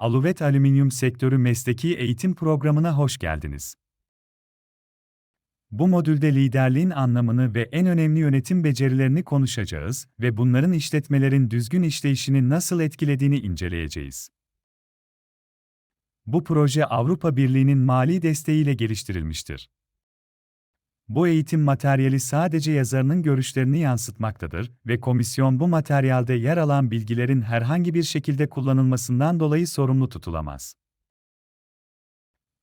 Aluvet Alüminyum Sektörü Mesleki Eğitim Programı'na hoş geldiniz. Bu modülde liderliğin anlamını ve en önemli yönetim becerilerini konuşacağız ve bunların işletmelerin düzgün işleyişini nasıl etkilediğini inceleyeceğiz. Bu proje Avrupa Birliği'nin mali desteğiyle geliştirilmiştir. Bu eğitim materyali sadece yazarının görüşlerini yansıtmaktadır ve komisyon bu materyalde yer alan bilgilerin herhangi bir şekilde kullanılmasından dolayı sorumlu tutulamaz.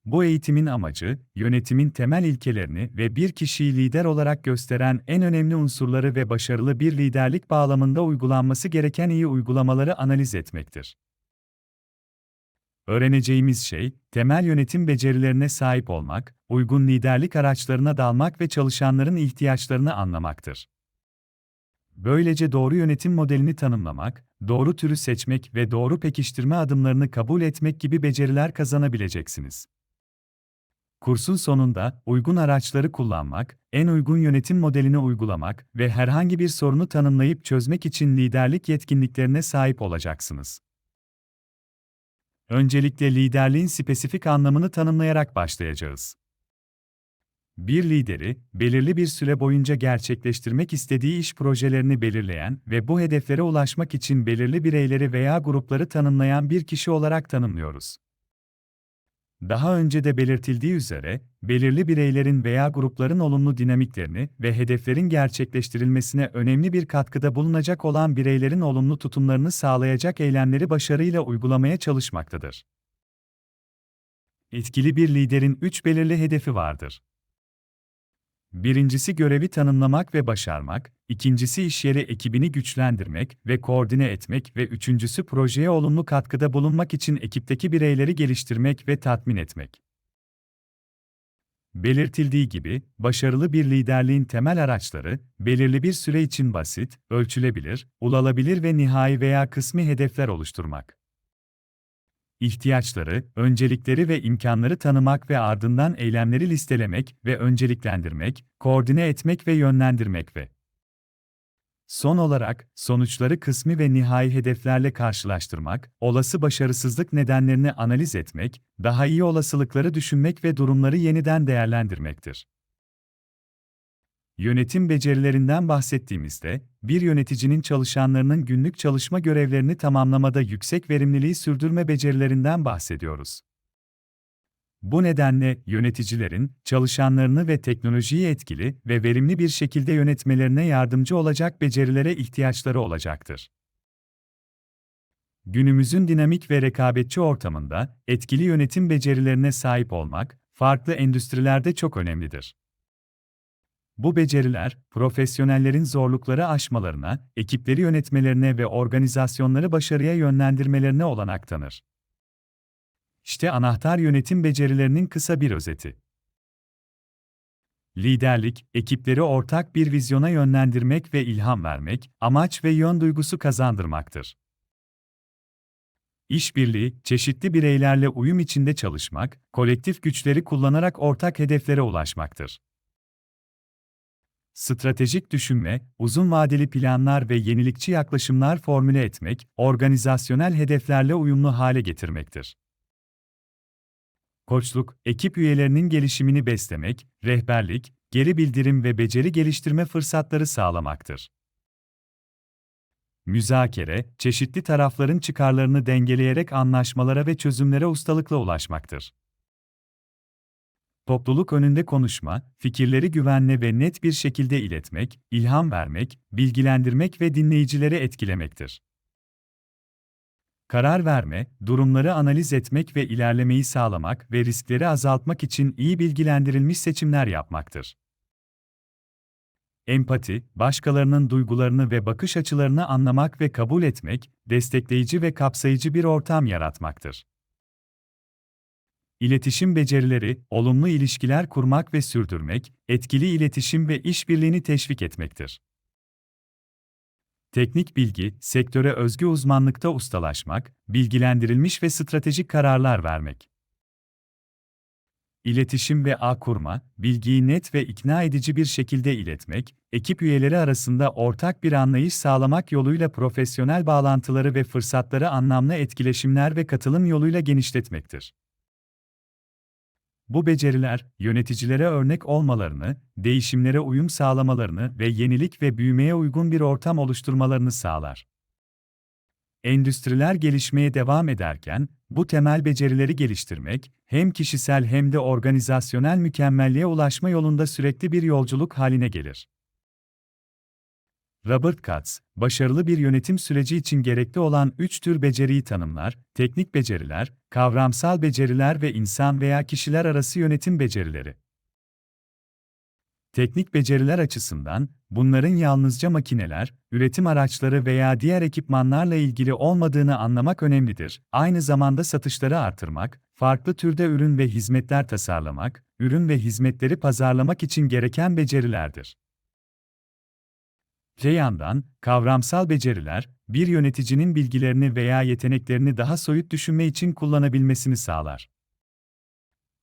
Bu eğitimin amacı, yönetimin temel ilkelerini ve bir kişiyi lider olarak gösteren en önemli unsurları ve başarılı bir liderlik bağlamında uygulanması gereken iyi uygulamaları analiz etmektir. Öğreneceğimiz şey, temel yönetim becerilerine sahip olmak, uygun liderlik araçlarına dalmak ve çalışanların ihtiyaçlarını anlamaktır. Böylece doğru yönetim modelini tanımlamak, doğru türü seçmek ve doğru pekiştirme adımlarını kabul etmek gibi beceriler kazanabileceksiniz. Kursun sonunda uygun araçları kullanmak, en uygun yönetim modelini uygulamak ve herhangi bir sorunu tanımlayıp çözmek için liderlik yetkinliklerine sahip olacaksınız. Öncelikle liderliğin spesifik anlamını tanımlayarak başlayacağız. Bir lideri, belirli bir süre boyunca gerçekleştirmek istediği iş projelerini belirleyen ve bu hedeflere ulaşmak için belirli bireyleri veya grupları tanımlayan bir kişi olarak tanımlıyoruz. Daha önce de belirtildiği üzere, belirli bireylerin veya grupların olumlu dinamiklerini ve hedeflerin gerçekleştirilmesine önemli bir katkıda bulunacak olan bireylerin olumlu tutumlarını sağlayacak eylemleri başarıyla uygulamaya çalışmaktadır. Etkili bir liderin üç belirli hedefi vardır. Birincisi görevi tanımlamak ve başarmak, ikincisi iş yeri ekibini güçlendirmek ve koordine etmek ve üçüncüsü projeye olumlu katkıda bulunmak için ekipteki bireyleri geliştirmek ve tatmin etmek. Belirtildiği gibi, başarılı bir liderliğin temel araçları, belirli bir süre için basit, ölçülebilir, ulaşılabilir ve nihai veya kısmi hedefler oluşturmak ihtiyaçları, öncelikleri ve imkanları tanımak ve ardından eylemleri listelemek ve önceliklendirmek, koordine etmek ve yönlendirmek ve Son olarak, sonuçları kısmi ve nihai hedeflerle karşılaştırmak, olası başarısızlık nedenlerini analiz etmek, daha iyi olasılıkları düşünmek ve durumları yeniden değerlendirmektir. Yönetim becerilerinden bahsettiğimizde, bir yöneticinin çalışanlarının günlük çalışma görevlerini tamamlamada yüksek verimliliği sürdürme becerilerinden bahsediyoruz. Bu nedenle yöneticilerin çalışanlarını ve teknolojiyi etkili ve verimli bir şekilde yönetmelerine yardımcı olacak becerilere ihtiyaçları olacaktır. Günümüzün dinamik ve rekabetçi ortamında etkili yönetim becerilerine sahip olmak farklı endüstrilerde çok önemlidir. Bu beceriler, profesyonellerin zorlukları aşmalarına, ekipleri yönetmelerine ve organizasyonları başarıya yönlendirmelerine olanak tanır. İşte anahtar yönetim becerilerinin kısa bir özeti. Liderlik, ekipleri ortak bir vizyona yönlendirmek ve ilham vermek, amaç ve yön duygusu kazandırmaktır. İşbirliği, çeşitli bireylerle uyum içinde çalışmak, kolektif güçleri kullanarak ortak hedeflere ulaşmaktır. Stratejik düşünme, uzun vadeli planlar ve yenilikçi yaklaşımlar formüle etmek, organizasyonel hedeflerle uyumlu hale getirmektir. Koçluk, ekip üyelerinin gelişimini beslemek, rehberlik, geri bildirim ve beceri geliştirme fırsatları sağlamaktır. Müzakere, çeşitli tarafların çıkarlarını dengeleyerek anlaşmalara ve çözümlere ustalıkla ulaşmaktır. Topluluk önünde konuşma, fikirleri güvenli ve net bir şekilde iletmek, ilham vermek, bilgilendirmek ve dinleyicileri etkilemektir. Karar verme, durumları analiz etmek ve ilerlemeyi sağlamak ve riskleri azaltmak için iyi bilgilendirilmiş seçimler yapmaktır. Empati, başkalarının duygularını ve bakış açılarını anlamak ve kabul etmek, destekleyici ve kapsayıcı bir ortam yaratmaktır. İletişim becerileri, olumlu ilişkiler kurmak ve sürdürmek, etkili iletişim ve işbirliğini teşvik etmektir. Teknik bilgi, sektöre özgü uzmanlıkta ustalaşmak, bilgilendirilmiş ve stratejik kararlar vermek. iletişim ve ağ kurma, bilgiyi net ve ikna edici bir şekilde iletmek, ekip üyeleri arasında ortak bir anlayış sağlamak yoluyla profesyonel bağlantıları ve fırsatları anlamlı etkileşimler ve katılım yoluyla genişletmektir. Bu beceriler, yöneticilere örnek olmalarını, değişimlere uyum sağlamalarını ve yenilik ve büyümeye uygun bir ortam oluşturmalarını sağlar. Endüstriler gelişmeye devam ederken, bu temel becerileri geliştirmek, hem kişisel hem de organizasyonel mükemmelliğe ulaşma yolunda sürekli bir yolculuk haline gelir. Robert Katz, başarılı bir yönetim süreci için gerekli olan üç tür beceriyi tanımlar, teknik beceriler, kavramsal beceriler ve insan veya kişiler arası yönetim becerileri. Teknik beceriler açısından, bunların yalnızca makineler, üretim araçları veya diğer ekipmanlarla ilgili olmadığını anlamak önemlidir. Aynı zamanda satışları artırmak, farklı türde ürün ve hizmetler tasarlamak, ürün ve hizmetleri pazarlamak için gereken becerilerdir. Öte yandan, kavramsal beceriler, bir yöneticinin bilgilerini veya yeteneklerini daha soyut düşünme için kullanabilmesini sağlar.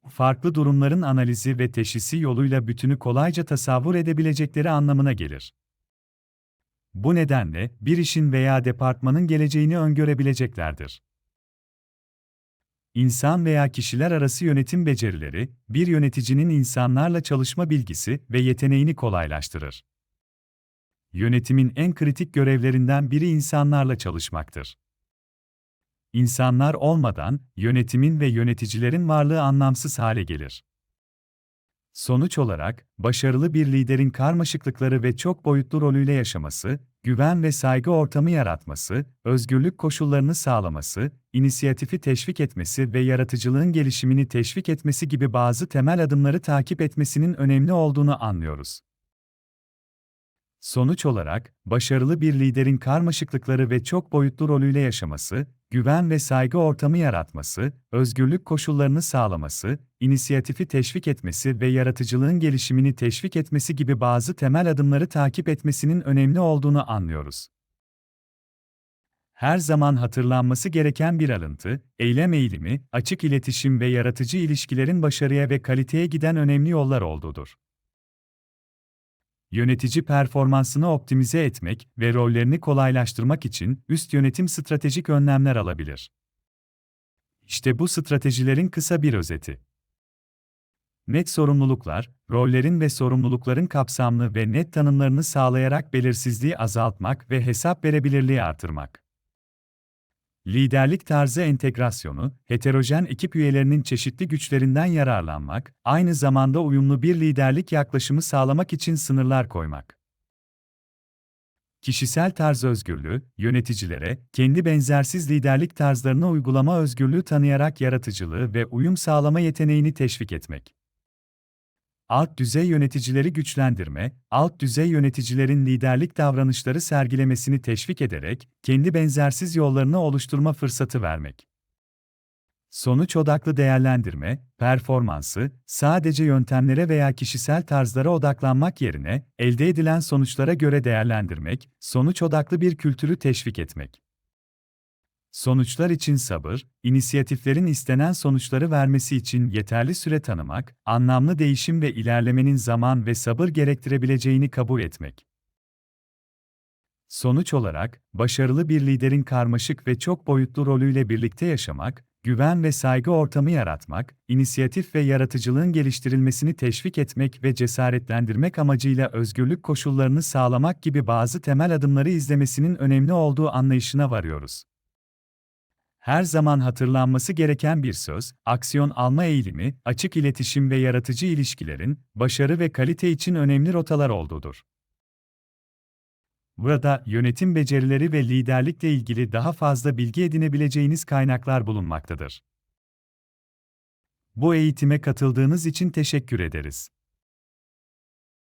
Farklı durumların analizi ve teşhisi yoluyla bütünü kolayca tasavvur edebilecekleri anlamına gelir. Bu nedenle, bir işin veya departmanın geleceğini öngörebileceklerdir. İnsan veya kişiler arası yönetim becerileri, bir yöneticinin insanlarla çalışma bilgisi ve yeteneğini kolaylaştırır. Yönetimin en kritik görevlerinden biri insanlarla çalışmaktır. İnsanlar olmadan yönetimin ve yöneticilerin varlığı anlamsız hale gelir. Sonuç olarak, başarılı bir liderin karmaşıklıkları ve çok boyutlu rolüyle yaşaması, güven ve saygı ortamı yaratması, özgürlük koşullarını sağlaması, inisiyatifi teşvik etmesi ve yaratıcılığın gelişimini teşvik etmesi gibi bazı temel adımları takip etmesinin önemli olduğunu anlıyoruz. Sonuç olarak, başarılı bir liderin karmaşıklıkları ve çok boyutlu rolüyle yaşaması, güven ve saygı ortamı yaratması, özgürlük koşullarını sağlaması, inisiyatifi teşvik etmesi ve yaratıcılığın gelişimini teşvik etmesi gibi bazı temel adımları takip etmesinin önemli olduğunu anlıyoruz. Her zaman hatırlanması gereken bir alıntı, eylem eğilimi, açık iletişim ve yaratıcı ilişkilerin başarıya ve kaliteye giden önemli yollar olduğudur yönetici performansını optimize etmek ve rollerini kolaylaştırmak için üst yönetim stratejik önlemler alabilir. İşte bu stratejilerin kısa bir özeti. Net sorumluluklar, rollerin ve sorumlulukların kapsamlı ve net tanımlarını sağlayarak belirsizliği azaltmak ve hesap verebilirliği artırmak. Liderlik tarzı entegrasyonu, heterojen ekip üyelerinin çeşitli güçlerinden yararlanmak, aynı zamanda uyumlu bir liderlik yaklaşımı sağlamak için sınırlar koymak. Kişisel tarz özgürlüğü, yöneticilere, kendi benzersiz liderlik tarzlarını uygulama özgürlüğü tanıyarak yaratıcılığı ve uyum sağlama yeteneğini teşvik etmek. Alt düzey yöneticileri güçlendirme, alt düzey yöneticilerin liderlik davranışları sergilemesini teşvik ederek kendi benzersiz yollarını oluşturma fırsatı vermek. Sonuç odaklı değerlendirme, performansı sadece yöntemlere veya kişisel tarzlara odaklanmak yerine elde edilen sonuçlara göre değerlendirmek, sonuç odaklı bir kültürü teşvik etmek. Sonuçlar için sabır, inisiyatiflerin istenen sonuçları vermesi için yeterli süre tanımak, anlamlı değişim ve ilerlemenin zaman ve sabır gerektirebileceğini kabul etmek. Sonuç olarak, başarılı bir liderin karmaşık ve çok boyutlu rolüyle birlikte yaşamak, güven ve saygı ortamı yaratmak, inisiyatif ve yaratıcılığın geliştirilmesini teşvik etmek ve cesaretlendirmek amacıyla özgürlük koşullarını sağlamak gibi bazı temel adımları izlemesinin önemli olduğu anlayışına varıyoruz her zaman hatırlanması gereken bir söz, aksiyon alma eğilimi, açık iletişim ve yaratıcı ilişkilerin, başarı ve kalite için önemli rotalar olduğudur. Burada yönetim becerileri ve liderlikle ilgili daha fazla bilgi edinebileceğiniz kaynaklar bulunmaktadır. Bu eğitime katıldığınız için teşekkür ederiz.